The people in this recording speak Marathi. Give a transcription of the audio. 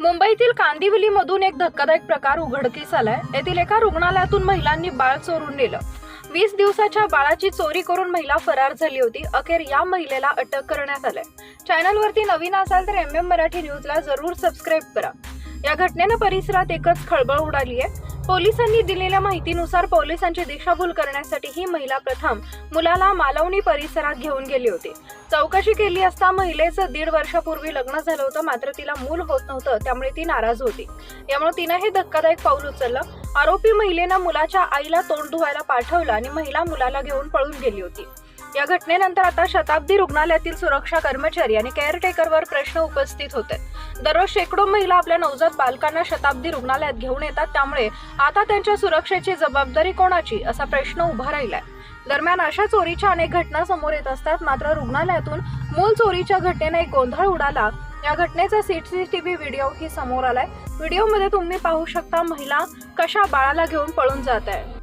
मुंबईतील कांदिवलीमधून एक धक्कादायक प्रकार उघडकीस आलाय. येथील एका रुग्णालयातून महिलांनी बाळ चोरून नेलं. वीस दिवसाच्या बाळाची चोरी करून महिला फरार झाली होती. अखेर या महिलेला अटक करण्यात आलंय. चॅनलवरती नवीन असाल तर एम एम मराठी न्यूजला जरूर सबस्क्राईब करा. या घटनेनं परिसरात एकच खळबळ उडाली आहे पोलिसांनी दिलेल्या माहितीनुसार पोलिसांची दिशाभूल करण्यासाठी ही महिला प्रथम मुलाला मालवणी परिसरात घेऊन गेली होती. चौकशी केली असता महिलेचं दीड वर्षापूर्वी लग्न झालं होतं मात्र तिला मूल होत नव्हतं त्यामुळे ती नाराज होती. यामुळे तिनं हे धक्कादायक पाऊल उचललं. आरोपी महिलेनं मुलाच्या आईला तोंड धुवायला पाठवलं आणि महिला मुलाला घेऊन पळून गेली होती. या घटनेनंतर आता शताब्दी रुग्णालयातील सुरक्षा कर्मचारी आणि केअरटेकरवर प्रश्न उपस्थित होते. दररोज शेकडो महिला आपल्या नवजात बालकांना शताब्दी रुग्णालयात घेऊन येतात त्यामुळे आता त्यांच्या सुरक्षेची जबाबदारी कोणाची? असा प्रश्न उभा राहिलाय. दरम्यान अशा चोरीच्या अनेक घटना समोर येत असतात मात्र रुग्णालयातून मूल चोरीच्या घटनेने एक गोंधळ उडाला. या घटनेचा सीसीटीव्ही व्हिडिओ ही समोर आलाय. व्हिडिओमध्ये तुम्ही पाहू शकता महिला कशा बाळाला घेऊन पळून जात आहे